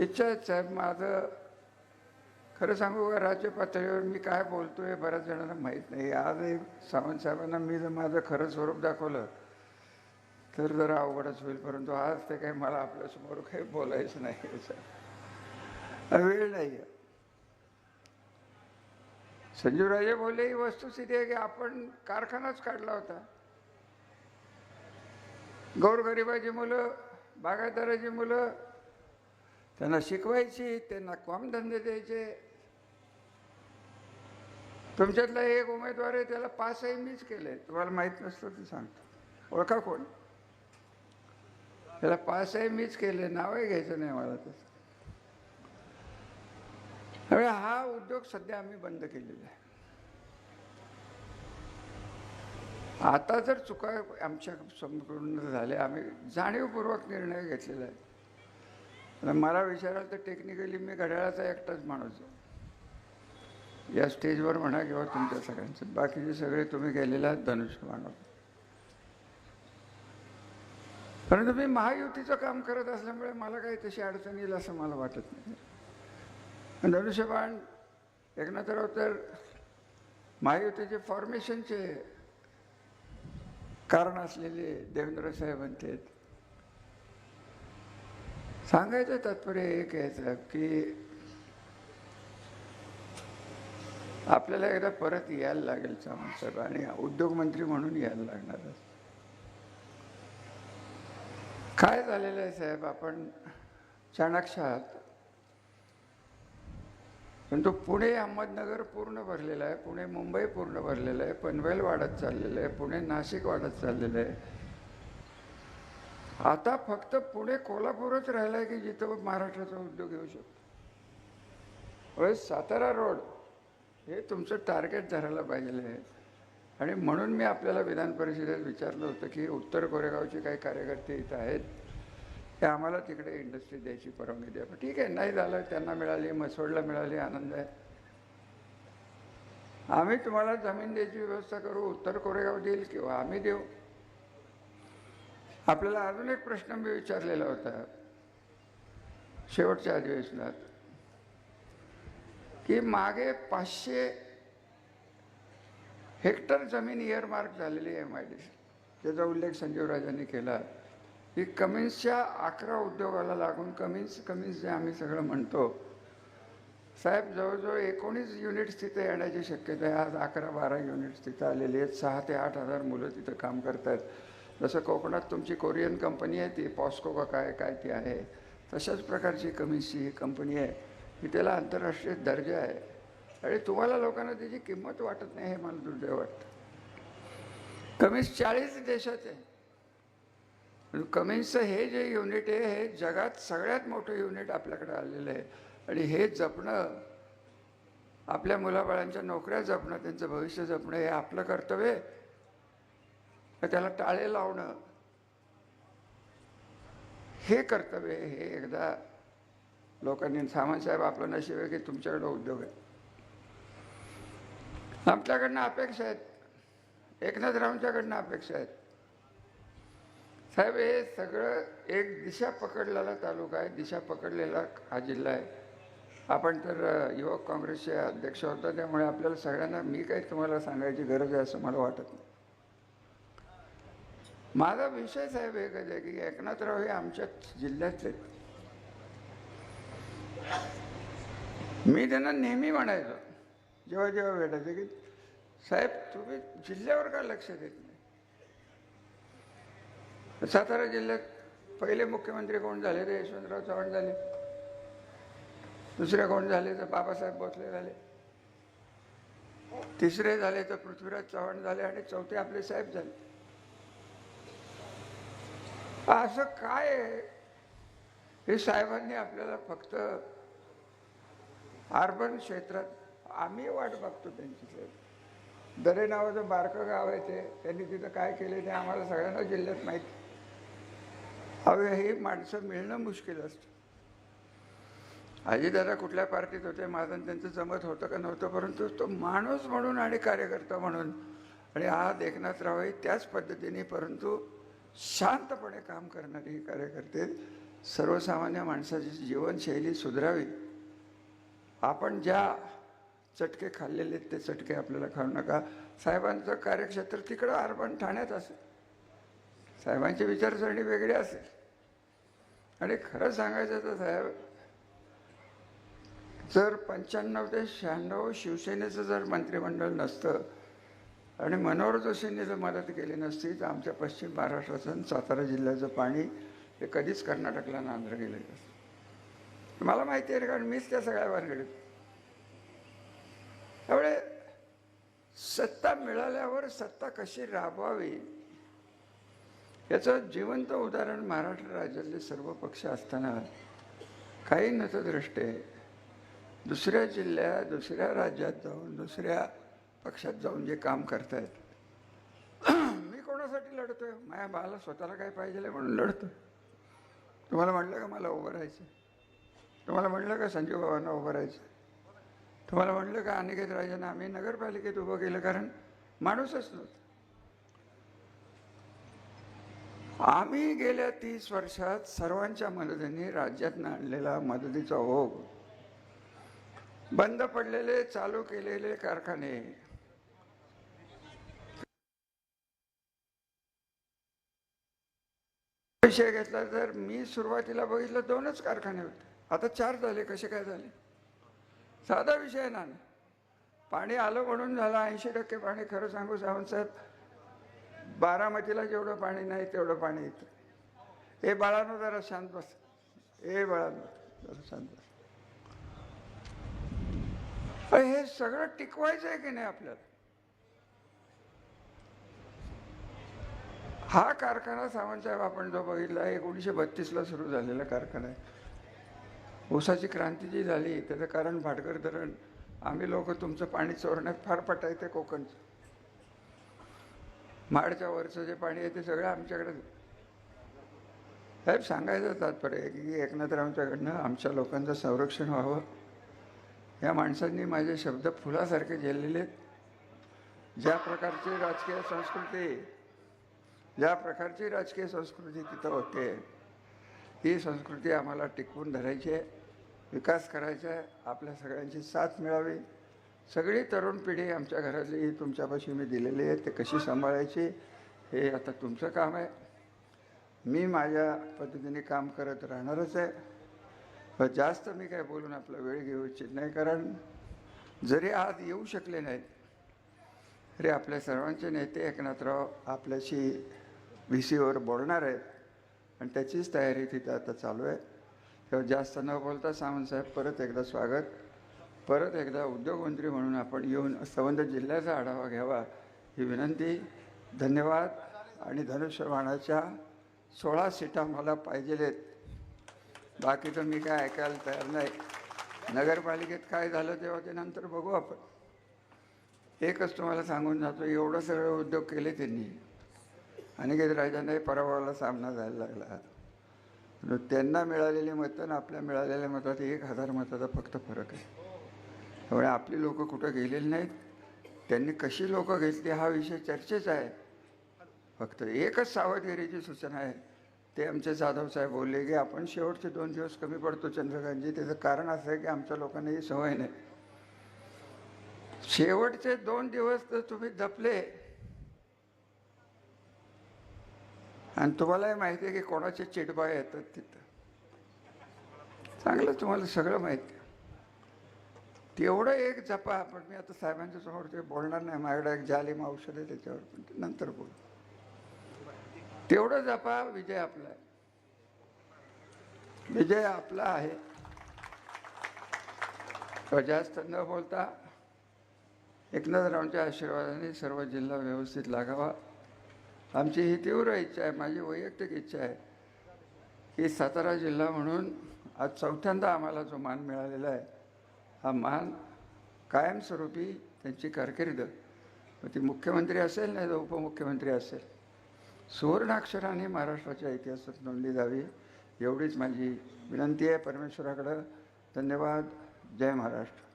इच्छा आहे साहेब माझं खरं सांगू का राज्य पातळीवर मी काय बोलतो आहे बऱ्याच जणांना माहीत नाही. आज एक सावंत साहेबांना मी जर माझं खरं स्वरूप दाखवलं तर जरा अवघडच होईल परंतु आज ते काही मला आपल्यासमोर काही बोलायचं नाही साहेब. वेळ नाही आहे. संजीवराजे बोलले ही वस्तुस्थिती आहे की आपण कारखानाच काढला होता. गौरगरिबाची मुलं बागायतदाराची मुलं त्यांना शिकवायची त्यांना कामधंदे द्यायचे. तुमच्यातला एक उमेदवार आहे त्याला पासही मीच केले तुम्हाला माहीत नसतं ते सांगतो. ओळखा कोण? त्याला पासही मीच केले नावही घ्यायचं नाही मला तसं त्यामुळे हा उद्योग सध्या आम्ही बंद केलेला आहे. आता जर चुका आमच्या संपूर्ण झाल्या आम्ही जाणीवपूर्वक निर्णय घेतलेला आहे. आणि मला विचाराल तर टेक्निकली मी घड्याळाचा एकटाच माणूस आहे. या स्टेजवर म्हणा किंवा तुमच्या सगळ्यांचं. बाकीचे सगळे तुम्ही गेलेले आहात धनुष्यबाण परंतु मी महायुतीचं काम करत असल्यामुळे मला काही तशी अडचण येईल असं मला वाटत नाही. आणि धनुष्यबाण एकनाथराव तर महायुतीचे फॉर्मेशनचे कारण असलेले देवेंद्र साहेब म्हणतात. सांगायचं तात्पर्य एक यायचं की आपल्याला एकदा परत यायला लागेल सावंत साहेब आणि उद्योगमंत्री म्हणून यायला लागणार काय झालेलं आहे साहेब? आपण चाणाक्ष आहात परंतु पुणे अहमदनगर पूर्ण भरलेलं आहे पुणे मुंबई पूर्ण भरलेलं आहे पनवेल वाढत चाललेलं आहे पुणे नाशिक वाढत चाललेलं आहे. आता फक्त पुणे कोल्हापूरच राहिलं आहे की जिथं महाराष्ट्राचा उद्योग येऊ शकतो. सातारा रोड हे तुमचं टार्गेट धरायला पाहिजे आहे. आणि म्हणून मी आपल्याला विधान परिषदेत विचारलं होतं की उत्तर कोरेगावचे काही कार्यकर्ते इथं आहेत ते आम्हाला तिकडे इंडस्ट्री द्यायची परवानगी द्या. ठीक आहे नाही झालं त्यांना मिळाली मसोडला मिळाली आनंद आहे. आम्ही तुम्हाला जमीन द्यायची व्यवस्था करू उत्तर कोरेगाव देईल किंवा आम्ही देऊ. आपल्याला अजून एक प्रश्न मी विचारलेला होता. शेवटच्या अधिवेशनात. की मागे पाचशे हेक्टर जमीन इयरमार्क झालेली आहे एम आय डी त्याचा उल्लेख संजीव राजांनी केला. की कमिन्सच्या अकरा उद्योगाला लागून कमिन्स कमिन्स जे आम्ही सगळं म्हणतो. साहेब जवळजवळ एकोणीस युनिट्स तिथे येण्याची शक्यता आहे. आज अकरा बारा युनिट्स तिथं आलेली आहेत. सहा ते आठ हजार मुलं तिथं काम करत आहेत जसं कोकणात तुमची कोरियन कंपनी आहे ती पॉस्को का काय काय ती आहे तशाच प्रकारची कमिन्सची ही कंपनी आहे. की त्याला आंतरराष्ट्रीय दर्जा आहे. आणि तुम्हाला लोकांना त्याची किंमत वाटत नाही हे मला दुर्दैव वाटतं. कमीन्स चाळीस देशात आहे. कमिन्सचं हे जे युनिट आहे हे जगात सगळ्यात मोठं युनिट आपल्याकडे आलेलं आहे. आणि हे जपणं आपल्या मुलाबाळांच्या नोकऱ्या जपणं त्यांचं भविष्य जपणं हे आपलं कर्तव्य आहे. तर त्याला टाळे लावणं? हे कर्तव्य हे एकदा लोकांनी सावंतसाहेब आपलं नशीब आहे की तुमच्याकडं उद्योग आहे. आमच्याकडनं अपेक्षा आहेत. एकनाथ रावच्याकडनं अपेक्षा आहेत. साहेब हे सगळं एक दिशा पकडलेला तालुका आहे दिशा पकडलेला हा जिल्हा आहे. आपण तर युवक काँग्रेसचे अध्यक्ष होता त्यामुळे आपल्याला सगळ्यांना मी काही तुम्हाला सांगायची गरज आहे असं मला वाटत नाही. माझा विषय साहेब एकच आहे की एकनाथराव हे आमच्या जिल्ह्यातले मी त्यांना नेहमी म्हणायचो जेव्हा जेव्हा भेटायचं की साहेब तुम्ही जिल्ह्यावर का लक्ष देत नाही? सातारा जिल्ह्यात पहिले मुख्यमंत्री कोण झाले ते यशवंतराव चव्हाण झाले. दुसरे कोण झाले तर बाबासाहेब भोसले झाले. तिसरे झाले तर पृथ्वीराज चव्हाण झाले आणि चौथे आपले साहेब झाले. असं काय आहे? हे साहेबांनी आपल्याला फक्त अर्बन क्षेत्रात आम्ही वाट बघतो त्यांची साहेब दरे नावाचं बारकं गाव आहे ते. त्यांनी तिथं काय केले ते आम्हाला सगळ्यांना जिल्ह्यात माहिती. हवे ही माणसं मिळणं मुश्किल असतं. आजीदादा कुठल्या पार्टीत होते माझं त्यांचं जमत होतं का नव्हतं परंतु तो माणूस म्हणून आणि कार्यकर्ता म्हणून. आणि आज एकनाथरावही त्याच पद्धतीने परंतु शांतपणे काम करणारे हे कार्यकर्ते सर्वसामान्य माणसाची जीवनशैली सुधारावी. आपण ज्या चटके खाल्लेले आहेत, ते चटके आपल्याला खाऊ नका. साहेबांचं कार्यक्षेत्र तिकडं अर्बन ठाण्यात असेल. साहेबांची विचारसरणी वेगळी असेल. आणि खरं सांगायचं तर साहेब जर पंच्याण्णव ते शहाण्णव शिवसेनेचं जर मंत्रिमंडळ नसतं आणि मनोहर जोशींनी जर मदत केली नसती तर आमच्या पश्चिम महाराष्ट्राचं सातारा जिल्ह्याचं पाणी हे कधीच कर्नाटकला ना आंध्र गेलं नसतं. मला माहिती आहे कारण मीच त्या सगळ्या भानगडीत त्यामुळे सत्ता मिळाल्यावर सत्ता कशी राबवावी याचं जिवंत उदाहरण महाराष्ट्र राज्यातले सर्व पक्ष असताना काही नतदृष्टे दुसऱ्या जिल्ह्यात दुसऱ्या राज्यात जाऊन दुसऱ्या पक्षात जाऊन जे काम करतायत. मी कोणासाठी लढतोय? माझ्या बाला स्वतःला काय पाहिजे म्हणून लढतोय. तुम्हाला म्हटलं का मला उभं राहायचं तुम्हाला म्हटलं का संजीव बाबांना उभं राहायचं तुम्हाला म्हटलं का अनिकेत राजांना? आम्ही नगरपालिकेत उभं केलं कारण माणूसच नव्हतं. आम्ही गेल्या तीस वर्षात सर्वांच्या मदतीने राज्यातनं आणलेला मदतीचा ओघ बंद पडलेले चालू केलेले कारखाने विषय घेतला तर मी सुरुवातीला बघितलं दोनच कारखाने होते. आता चार झाले कसे काय झाले? साधा विषय ना पाणी आलं म्हणून झालं ऐंशी टक्के पाणी खरं सांगू साहेब बारामतीला जेवढं पाणी नाही तेवढं पाणी येतं ए बाळानो जरा शांत बस. ए बाळानो जरा शांत बस. हे सगळं टिकवायचं आहे की नाही आपल्याला? हा कारखाना सावंतसाहेब आपण जो बघितला एकोणीसशे बत्तीसला सुरू झालेला कारखाना आहे. ऊसाची क्रांती जी झाली त्याचं कारण भाटकर धरण. आम्ही लोक तुमचं पाणी चोरण्यात फार पटायचं कोकणचं. माडच्या वरचं जे पाणी आहे ते सगळं आमच्याकडे. साहेब सांगायचं तात्पर्य की एकनाथरावांच्याकडनं आमच्या लोकांचं संरक्षण व्हावं. या माणसांनी माझे शब्द फुलासारखे झेललेले आहेत. ज्या प्रकारची राजकीय संस्कृती ज्या प्रकारची राजकीय संस्कृती तिथं होते ही संस्कृती आम्हाला टिकवून धरायची आहे विकास करायचा आहे आपल्या सगळ्यांची साथ मिळावी. सगळी तरुण पिढी आमच्या घरातली ही तुमच्यापाशी मी दिलेली आहे ते कशी सांभाळायची हे आता तुमचं काम आहे. मी माझ्या पद्धतीने काम करत राहणारच आहे. व जास्त मी काय बोलून आपला वेळ घेऊ इच्छित नाही कारण जरी आज येऊ शकले नाहीत तरी आपल्या सर्वांचे नेते एकनाथराव आपल्याशी व्ही सीवर बोलणार आहेत. आणि त्याचीच तयारी तिथं आता चालू आहे. तेव्हा जास्त न बोलता सावंतसाहेब परत एकदा स्वागत. परत एकदा उद्योगमंत्री म्हणून आपण येऊन संबंध जिल्ह्याचा आढावा घ्यावा ही विनंती. धन्यवाद. आणि धनुष्यबाणाच्या सोळा सीटा मला पाहिजे आहेत बाकीचं मी काय ऐकायला तयार नाही. नगरपालिकेत काय झालं तेव्हा ते नंतर बघू आपण. एकच तुम्हाला सांगून जातो एवढं सगळं उद्योग केले त्यांनी. अनिकेत राजांनाही पराभवाला सामना जायला लागला म्हणजे त्यांना मिळालेली मतं आणि आपल्या मिळालेल्या मतात एक हजार मताचा फक्त फरक आहे. त्यामुळे आपली लोकं कुठं गेलेली नाहीत. त्यांनी कशी लोकं घेतली हा विषय चर्चेचा आहे. फक्त एकच सावधगिरीची सूचना आहे. ते आमचे जाधव साहेब बोलले की आपण शेवटचे दोन दिवस कमी पडतो चंद्रकांतजी. त्याचं कारण असं आहे की आमच्या लोकांना ही सवय नाही. शेवटचे दोन दिवस तर तुम्ही दपले आणि तुम्हालाही माहिती आहे की कोणाचे चिटबाय येतात तिथं. चांगलं तुम्हाला सगळं माहिती आहे. तेवढं एक जपा पण मी आता साहेबांच्या समोर ते बोलणार नाही. माझ्याकडे एक जालिम औषध आहे त्याच्यावर पण ते नंतर बोल. तेवढं जपा विजय आपला आहे. विजय आपला आहे. तो जास्त न बोलता एकनाथ एकनाथरावांच्या आशीर्वादाने सर्व जिल्हा व्यवस्थित लागावा. आमची ही तीव्र इच्छा आहे माझी वैयक्तिक इच्छा आहे की सातारा जिल्हा म्हणून आज चौथ्यांदा आम्हाला जो मान मिळालेला आहे हा मान कायमस्वरूपी त्यांची कारकीर्द. मग ती मुख्यमंत्री असेल नाही तर उपमुख्यमंत्री असेल. सुवर्णाक्षराने महाराष्ट्राच्या इतिहासात नोंदली जावी एवढीच माझी विनंती आहे. परमेश्वराकडं धन्यवाद. जय महाराष्ट्र.